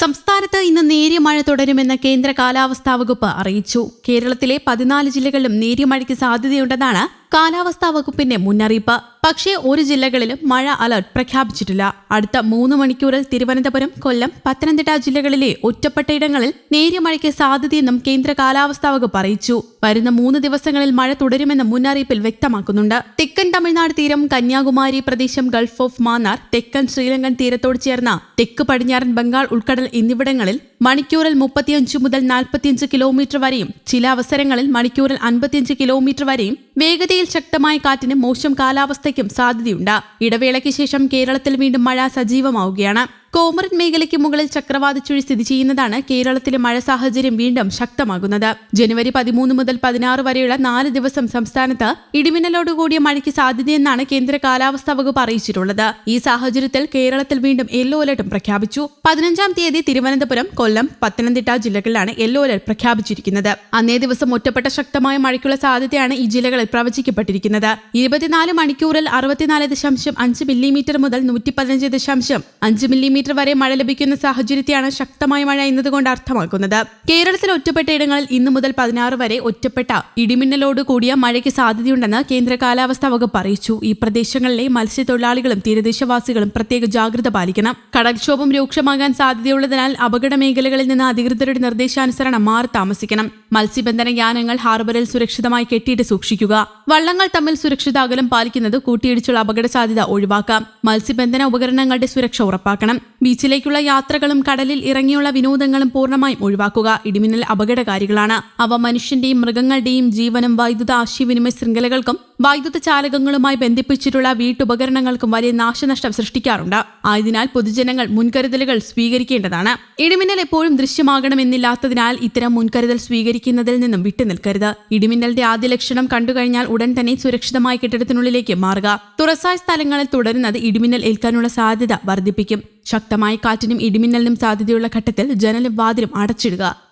സംസ്ഥാനത്ത് ഇന്ന് നേരിയ മഴ തുടരുമെന്ന് കേന്ദ്ര കാലാവസ്ഥാ വകുപ്പ് അറിയിച്ചു. കേരളത്തിലെ പതിനാല് ജില്ലകളിലും നേരിയ മഴയ്ക്ക് സാധ്യതയുണ്ടെന്നാണ് കാലാവസ്ഥാ വകുപ്പിന്റെ മുന്നറിയിപ്പ്. പക്ഷേ ഒരു ജില്ലകളിലും മഴ അലർട്ട് പ്രഖ്യാപിച്ചിട്ടില്ല. അടുത്ത മൂന്ന് മണിക്കൂറിൽ തിരുവനന്തപുരം കൊല്ലം പത്തനംതിട്ട ജില്ലകളിലെ ഒറ്റപ്പെട്ടയിടങ്ങളിൽ നേരിയ മഴയ്ക്ക് സാധ്യതയെന്നും കേന്ദ്ര കാലാവസ്ഥാ വകുപ്പ് അറിയിച്ചു. വരുന്ന മൂന്ന് ദിവസങ്ങളിൽ മഴ തുടരുമെന്ന് മുന്നറിയിപ്പിൽ വ്യക്തമാക്കുന്നുണ്ട്. തെക്കൻ തമിഴ്നാട് തീരം കന്യാകുമാരി പ്രദേശം ഗൾഫ് ഓഫ് മാന്നാർ തെക്കൻ ശ്രീലങ്കൻ തീരത്തോട് ചേർന്ന തെക്ക് പടിഞ്ഞാറൻ ബംഗാൾ ഉൾക്കടൽ എന്നിവിടങ്ങളിൽ മണിക്കൂറിൽ മുപ്പത്തിയഞ്ച് മുതൽ നാൽപ്പത്തിയഞ്ച് കിലോമീറ്റർ വരെയും ചില അവസരങ്ങളിൽ മണിക്കൂറിൽ അൻപത്തിയഞ്ച് കിലോമീറ്റർ വരെയും വേഗതയിൽ ശക്തമായ കാറ്റിനും മോശം കാലാവസ്ഥയ്ക്കും സാധ്യതയുണ്ട്. ഇടവേളയ്ക്ക് ശേഷം കേരളത്തിൽ വീണ്ടും മഴ സജീവമാവുകയാണ്. കോമറൻ മേഖലയ്ക്ക് മുകളിൽ ചക്രവാത ചുഴി സ്ഥിതി ചെയ്യുന്നതാണ് കേരളത്തിലെ മഴ സാഹചര്യം വീണ്ടും ശക്തമാകുന്നത്. ജനുവരി പതിമൂന്ന് മുതൽ പതിനാറ് വരെയുള്ള നാല് ദിവസം സംസ്ഥാനത്ത് ഇടിമിന്നലോടുകൂടിയ മഴയ്ക്ക് സാധ്യതയെന്നാണ് കേന്ദ്ര കാലാവസ്ഥാ വകുപ്പ് അറിയിച്ചിട്ടുള്ളത്. ഈ സാഹചര്യത്തിൽ കേരളത്തിൽ വീണ്ടും യെല്ലോ അലർട്ടും പ്രഖ്യാപിച്ചു. പതിനഞ്ചാം തീയതി തിരുവനന്തപുരം കൊല്ലം പത്തനംതിട്ട ജില്ലകളിലാണ് യെല്ലോ അലർട്ട് പ്രഖ്യാപിച്ചിരിക്കുന്നത്. അന്നേ ദിവസം ഒറ്റപ്പെട്ട ശക്തമായ മഴയ്ക്കുള്ള സാധ്യതയാണ് ഈ ജില്ലകളിൽ പ്രവചിക്കപ്പെട്ടിരിക്കുന്നത്. ഇരുപത്തിനാല് മണിക്കൂറിൽ അറുപത്തിനാല് ദശാംശം അഞ്ച് മില്ലിമീറ്റർ മുതൽ നൂറ്റി പതിനഞ്ച് ദശാംശം അഞ്ച് മില്ലിമീറ്റർ വരെ മഴ ലഭിക്കുന്ന സാഹചര്യത്തെയാണ് ശക്തമായ മഴ എന്നതുകൊണ്ട് അർത്ഥമാക്കുന്നത്. കേരളത്തിലെ ഒറ്റപ്പെട്ട ഇടങ്ങളിൽ ഇന്നു മുതൽ പതിനാറ് വരെ ഒറ്റപ്പെട്ട ഇടിമിന്നലോട് കൂടിയ മഴയ്ക്ക് സാധ്യതയുണ്ടെന്ന് കേന്ദ്ര കാലാവസ്ഥാ വകുപ്പ് അറിയിച്ചു. ഈ പ്രദേശങ്ങളിലെ മത്സ്യത്തൊഴിലാളികളും തീരദേശവാസികളും പ്രത്യേക ജാഗ്രത പാലിക്കണം. കടൽക്ഷോഭം രൂക്ഷമാകാൻ സാധ്യതയുള്ളതിനാൽ അപകട മേഖലകളിൽ നിന്ന് അധികൃതരുടെ നിർദ്ദേശാനുസരണം മാറി താമസിക്കണം. മത്സ്യബന്ധന യാനങ്ങൾ ഹാർബറിൽ സുരക്ഷിതമായി കെട്ടിയിട്ട് സൂക്ഷിക്കുക. വള്ളങ്ങൾ തമ്മിൽ സുരക്ഷിത അകലം പാലിക്കുന്നത് കൂട്ടിയിടിച്ചുള്ള അപകട സാധ്യത ഒഴിവാക്കാം. മത്സ്യബന്ധന ഉപകരണങ്ങളുടെ സുരക്ഷ ഉറപ്പാക്കണം. ബീച്ചിലേക്കുള്ള യാത്രകളും കടലിൽ ഇറങ്ങിയുള്ള വിനോദങ്ങളും പൂർണമായും ഒഴിവാക്കുക. ഇടിമിന്നൽ അപകടകാരികളാണ്. അവ മനുഷ്യന്റെയും മൃഗങ്ങളുടെയും ജീവനും വൈദ്യുത ആശയവിനിമയ ശൃംഖലകൾക്കും വൈദ്യുത ചാലകങ്ങളുമായി ബന്ധിപ്പിച്ചിട്ടുള്ള വീട്ടുപകരണങ്ങൾക്കും വലിയ നാശനഷ്ടം സൃഷ്ടിക്കാറുണ്ട്. ആയതിനാൽ പൊതുജനങ്ങൾ മുൻകരുതലുകൾ സ്വീകരിക്കേണ്ടതാണ്. ഇടിമിന്നൽ എപ്പോഴും ദൃശ്യമാകണമെന്നില്ലാത്തതിനാൽ ഇത്തരം മുൻകരുതൽ സ്വീകരിക്കുന്നതിൽ നിന്നും വിട്ടുനിൽക്കരുത്. ഇടിമിന്നലിന്റെ ആദ്യ ലക്ഷണം കണ്ടുകഴിഞ്ഞാൽ ഉടൻ തന്നെ സുരക്ഷിതമായ കെട്ടിടത്തിനുള്ളിലേക്ക് മാറുക. തുറസായ സ്ഥലങ്ങളിൽ തുടരുന്നത് ഇടിമിന്നൽ ഏൽക്കാനുള്ള സാധ്യത വർദ്ധിപ്പിക്കും. ശക്തമായ കാറ്റിനും ഇടിമിന്നലിനും സാധ്യതയുള്ള ഘട്ടത്തിൽ ജനലും വാതിലും അടച്ചിടുക.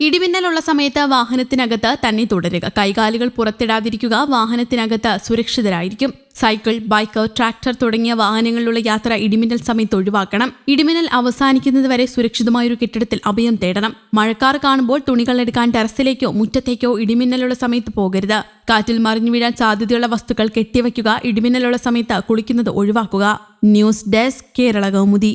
ഇടിമിന്നലുള്ള സമയത്ത് വാഹനത്തിനകത്ത് തന്നെ തുടരുക. കൈകാലുകൾ പുറത്തിടാതിരിക്കുക വാഹനത്തിനകത്ത് സുരക്ഷിതരായിരിക്കും. സൈക്കിൾ ബൈക്ക് ട്രാക്ടർ തുടങ്ങിയ വാഹനങ്ങളിലുള്ള യാത്ര ഇടിമിന്നൽ സമയത്ത് ഒഴിവാക്കണം. ഇടിമിന്നൽ അവസാനിക്കുന്നതുവരെ സുരക്ഷിതമായ ഒരു കെട്ടിടത്തിൽ അഭയം തേടണം. മഴക്കാർ കാണുമ്പോൾ തുണികൾ എടുക്കാൻ ടെറസിലേക്കോ മുറ്റത്തേക്കോ ഇടിമിന്നലുള്ള സമയത്ത് പോകരുത്. കാറ്റിൽ മറിഞ്ഞു വീഴാൻ സാധ്യതയുള്ള വസ്തുക്കൾ കെട്ടിവയ്ക്കുക. ഇടിമിന്നലുള്ള സമയത്ത് കുളിക്കുന്നത് ഒഴിവാക്കുക. News desk Kerala Kaumudi.